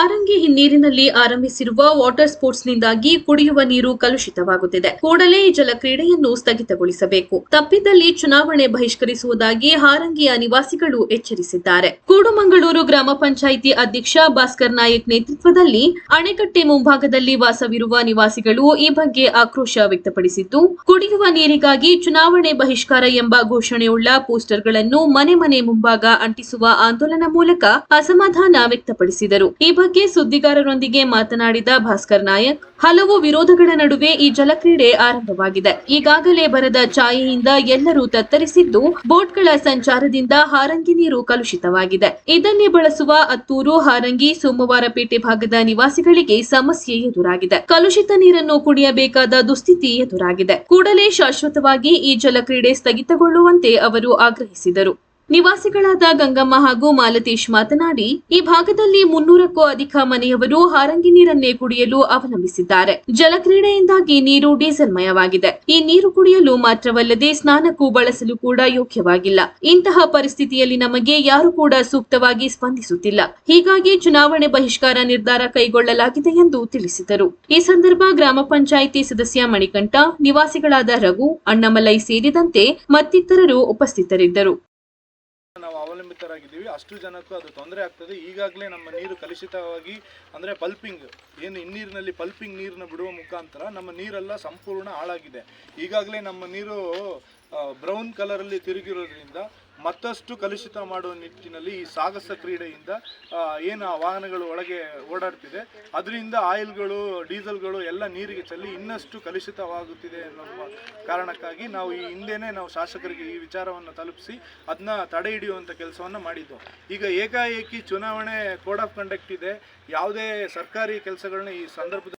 ಹಾರಂಗಿ ಹಿನ್ನೀರಿನಲ್ಲಿ ಆರಂಭಿಸಿರುವ ವಾಟರ್ ಸ್ಪೋರ್ಟ್ಸ್ನಿಂದಾಗಿ ಕುಡಿಯುವ ನೀರು ಕಲುಷಿತವಾಗುತ್ತಿದೆ. ಕೂಡಲೇ ಈ ಜಲ ಕ್ರೀಡೆಯನ್ನು ಸ್ಥಗಿತಗೊಳಿಸಬೇಕು. ತಪ್ಪಿದಲ್ಲಿ ಚುನಾವಣೆ ಬಹಿಷ್ಕರಿಸುವುದಾಗಿ ಹಾರಂಗಿಯ ನಿವಾಸಿಗಳು ಎಚ್ಚರಿಸಿದ್ದಾರೆ. ಕೂಡುಮಂಗಳೂರು ಗ್ರಾಮ ಪಂಚಾಯಿತಿ ಅಧ್ಯಕ್ಷ ಭಾಸ್ಕರ್ ನಾಯಕ್ ನೇತೃತ್ವದಲ್ಲಿ ಅಣೆಕಟ್ಟೆ ಮುಂಭಾಗದಲ್ಲಿ ವಾಸವಿರುವ ನಿವಾಸಿಗಳು ಈ ಬಗ್ಗೆ ಆಕ್ರೋಶ ವ್ಯಕ್ತಪಡಿಸಿದ್ದು, ಕುಡಿಯುವ ನೀರಿಗಾಗಿ ಚುನಾವಣೆ ಬಹಿಷ್ಕಾರ ಎಂಬ ಘೋಷಣೆಯುಳ್ಳ ಪೋಸ್ಟರ್ಗಳನ್ನು ಮನೆ ಮನೆ ಮುಂಭಾಗ ಅಂಟಿಸುವ ಆಂದೋಲನ ಮೂಲಕ ಅಸಮಾಧಾನ ವ್ಯಕ್ತಪಡಿಸಿದರು. ಈ ಸುದ್ದಿಗಾರರೊಂದಿಗೆ ಮಾತನಾಡಿದ ಭಾಸ್ಕರ್ ನಾಯಕ್, ಹಲವು ವಿರೋಧಗಳ ನಡುವೆ ಈ ಜಲಕ್ರೀಡೆ ಆರಂಭವಾಗಿದೆ. ಈಗಾಗಲೇ ಬರದ ಛಾಯೆಯಿಂದ ಎಲ್ಲರೂ ತತ್ತರಿಸಿದ್ದು, ಬೋಟ್ಗಳ ಸಂಚಾರದಿಂದ ಹಾರಂಗಿ ನೀರು ಕಲುಷಿತವಾಗಿದೆ. ಇದನ್ನೇ ಬಳಸುವ ಅತ್ತೂರು, ಹಾರಂಗಿ ಸೋಮವಾರಪೇಟೆ ಭಾಗದ ನಿವಾಸಿಗಳಿಗೆ ಸಮಸ್ಯೆ ಎದುರಾಗಿದೆ. ಕಲುಷಿತ ನೀರನ್ನು ಕುಡಿಯಬೇಕಾದ ದುಸ್ಥಿತಿ ಎದುರಾಗಿದೆ. ಕೂಡಲೇ ಶಾಶ್ವತವಾಗಿ ಈ ಜಲಕ್ರೀಡೆ ಸ್ಥಗಿತಗೊಳ್ಳುವಂತೆ ಅವರು ಆಗ್ರಹಿಸಿದರು. ನಿವಾಸಿಗಳಾದ ಗಂಗಮ್ಮ ಹಾಗೂ ಮಾಲತೇಶ್ ಮಾತನಾಡಿ, ಈ ಭಾಗದಲ್ಲಿ ಮುನ್ನೂರಕ್ಕೂ ಅಧಿಕ ಮನೆಯವರು ಹಾರಂಗಿ ನೀರನ್ನೇ ಕುಡಿಯಲು ಅವಲಂಬಿಸಿದ್ದಾರೆ. ಜಲಕ್ರೀಡೆಯಿಂದಾಗಿ ನೀರು ಡೀಸೆಲ್ ಮಯವಾಗಿದೆ ಈ ನೀರು ಕುಡಿಯಲು ಮಾತ್ರವಲ್ಲದೆ ಸ್ನಾನಕ್ಕೂ ಬಳಸಲು ಕೂಡ ಯೋಗ್ಯವಾಗಿಲ್ಲ. ಇಂತಹ ಪರಿಸ್ಥಿತಿಯಲ್ಲಿ ನಮಗೆ ಯಾರು ಕೂಡ ಸೂಕ್ತವಾಗಿ ಸ್ಪಂದಿಸುತ್ತಿಲ್ಲ. ಹೀಗಾಗಿ ಚುನಾವಣೆ ಬಹಿಷ್ಕಾರ ನಿರ್ಧಾರ ಕೈಗೊಳ್ಳಲಾಗಿದೆ ಎಂದು ತಿಳಿಸಿದರು. ಈ ಸಂದರ್ಭ ಗ್ರಾಮ ಪಂಚಾಯಿತಿ ಸದಸ್ಯ ಮಣಿಕಂಠ, ನಿವಾಸಿಗಳಾದ ರಘು, ಅಣ್ಣಮಲೈ ಸೇರಿದಂತೆ ಮತ್ತಿತರರು ಉಪಸ್ಥಿತರಿದ್ದರು. ನಾವು ಅವಲಂಬಿತರಾಗಿದ್ದೀವಿ ಅಷ್ಟು ಜನಕ್ಕೂ ಅದು ತೊಂದರೆ ಆಗ್ತದೆ. ಈಗಾಗಲೇ ನಮ್ಮ ನೀರು ಕಲುಷಿತವಾಗಿ, ಅಂದರೆ ಪಲ್ಪಿಂಗ್, ಏನು ಹಿನ್ನೀರಿನಲ್ಲಿ ಪಲ್ಪಿಂಗ್ ನೀರನ್ನ ಬಿಡುವ ಮುಖಾಂತರ ನಮ್ಮ ನೀರೆಲ್ಲ ಸಂಪೂರ್ಣ ಹಾಳಾಗಿದೆ. ಈಗಾಗಲೇ ನಮ್ಮ ನೀರು ಬ್ರೌನ್ ಕಲರಲ್ಲಿ ತಿರುಗಿರೋದ್ರಿಂದ ಮತ್ತಷ್ಟು ಕಲುಷಿತ ಮಾಡುವ ನಿಟ್ಟಿನಲ್ಲಿ ಈ ಸಾಗಸ ಕ್ರೀಡೆಯಿಂದ ಏನು ವಾಹನಗಳು ಒಳಗೆ ಓಡಾಡ್ತಿದೆ. ಅದರಿಂದ ಆಯಿಲ್ಗಳು, ಡೀಸೆಲ್ಗಳು ಎಲ್ಲ ನೀರಿಗೆ ಚೆಲ್ಲಿ ಇನ್ನಷ್ಟು ಕಲುಷಿತವಾಗುತ್ತಿದೆ ಅನ್ನೋ ಕಾರಣಕ್ಕಾಗಿ ನಾವು ಈ ಹಿಂದೆನೇ ನಾವು ಶಾಸಕರಿಗೆ ಈ ವಿಚಾರವನ್ನು ತಲುಪಿಸಿ ಅದನ್ನ ತಡೆ ಹಿಡಿಯುವಂಥ ಕೆಲಸವನ್ನು ಮಾಡಿದ್ದು. ಈಗ ಏಕಾಏಕಿ ಚುನಾವಣೆ ಕೋಡ್ ಆಫ್ ಕಂಡಕ್ಟ್ ಇದೆ. ಯಾವುದೇ ಸರ್ಕಾರಿ ಕೆಲಸಗಳನ್ನ ಈ ಸಂದರ್ಭದಲ್ಲಿ